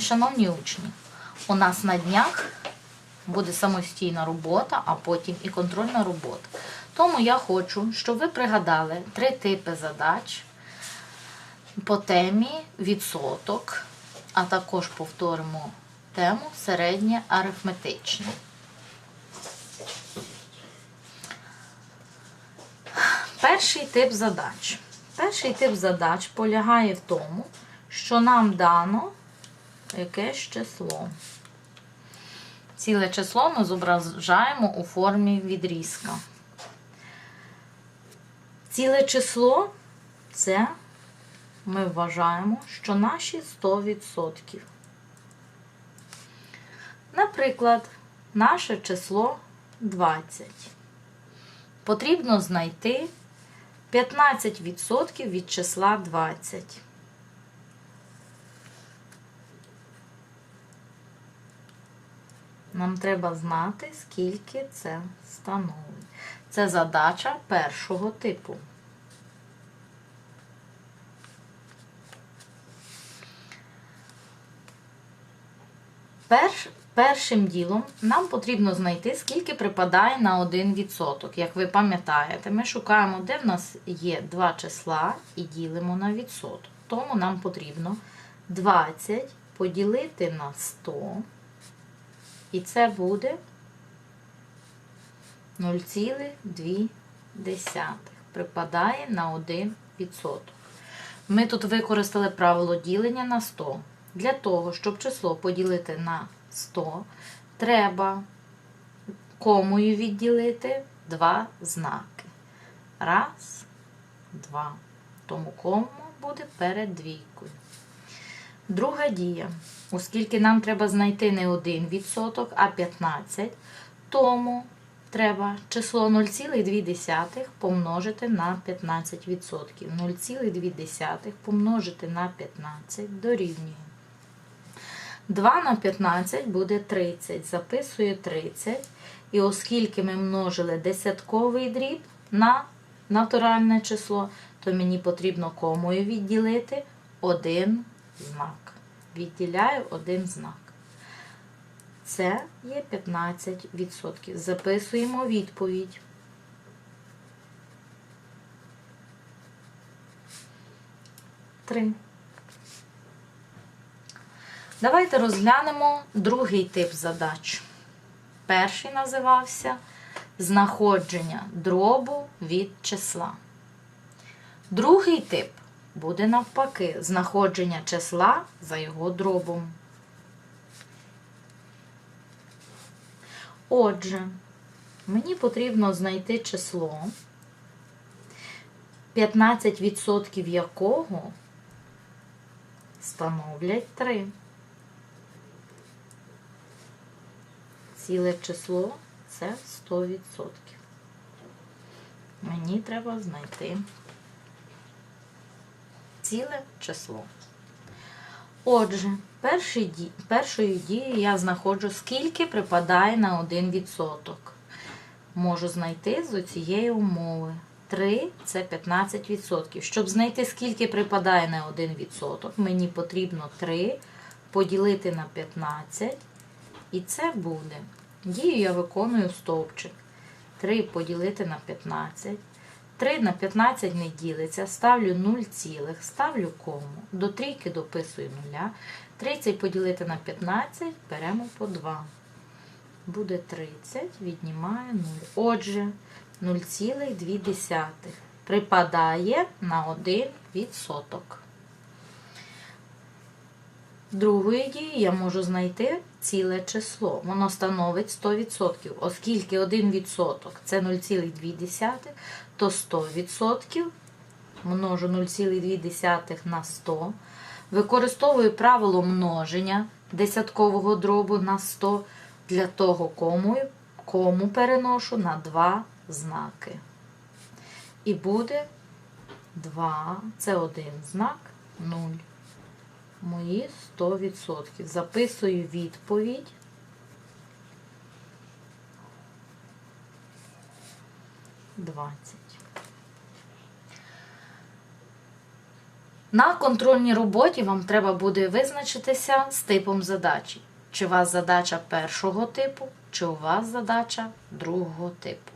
шановні учні, у нас на днях буде самостійна робота, а потім і контрольна робота. Тому я хочу, щоб ви пригадали три типи задач по темі відсоток, а також повторимо тему середнє арифметичне. Перший тип задач. Перший тип задач полягає в тому, що нам дано якесь число. Ціле число ми зображаємо у формі відрізка. Ціле число це ми вважаємо, що наші 100%. Наприклад, наше число 20. Потрібно знайти 15% від числа 20. Нам треба знати, скільки це становить. Це задача першого типу. Перш, першим ділом нам потрібно знайти, скільки припадає на 1%. Як ви пам'ятаєте, ми шукаємо, де в нас є два числа і ділимо на відсоток. Тому нам потрібно 20 поділити на 100. І це буде 0,2 припадає на 1%. Ми тут використали правило ділення на 100. Для того, щоб число поділити на 100, треба комою відділити два знаки. Раз, два. Тому кома буде перед двійкою. Друга дія. Оскільки нам треба знайти не 1%, а 15, тому треба число 0,2 помножити на 15%. 0,2 помножити на 15 дорівнює. 2 на 15 буде 30. Записую 30. І оскільки ми множили десятковий дріб на натуральне число, то мені потрібно комою відділити один знак. Відділяю один знак. Це є 15%. Записуємо відповідь. Три. Давайте розглянемо другий тип задач. Перший називався знаходження дробу від числа. Другий тип буде навпаки знаходження числа за його дробом. Отже, мені потрібно знайти число, 15% якого становлять 3. Ціле число це 100%. Мені треба знайти ціле число. Отже, першою дією я знаходжу, скільки припадає на 1%. Можу знайти з цієї умови. 3 це 15%. Щоб знайти, скільки припадає на 1%, мені потрібно 3 поділити на 15. І це буде. Дію я виконую стовпчик. 3 поділити на 15. 3 на 15 не ділиться, ставлю 0 цілих, ставлю кому. До трійки дописую 0. 30 поділити на 15, беремо по 2. Буде 30, віднімаю 0. Отже, 0,2 припадає на 1%. Другої дії я можу знайти ціле число. Воно становить 100%. Оскільки 1% це 0,2, то 100% множу 0,2 на 100. Використовую правило множення десяткового дробу на 100. Для того кому, кому переношу на 2 знаки. І буде 2, це один знак, 0 мої 100%. Записую відповідь. Двадцять. На контрольній роботі вам треба буде визначитися з типом задачі. Чи у вас задача першого типу, чи у вас задача другого типу.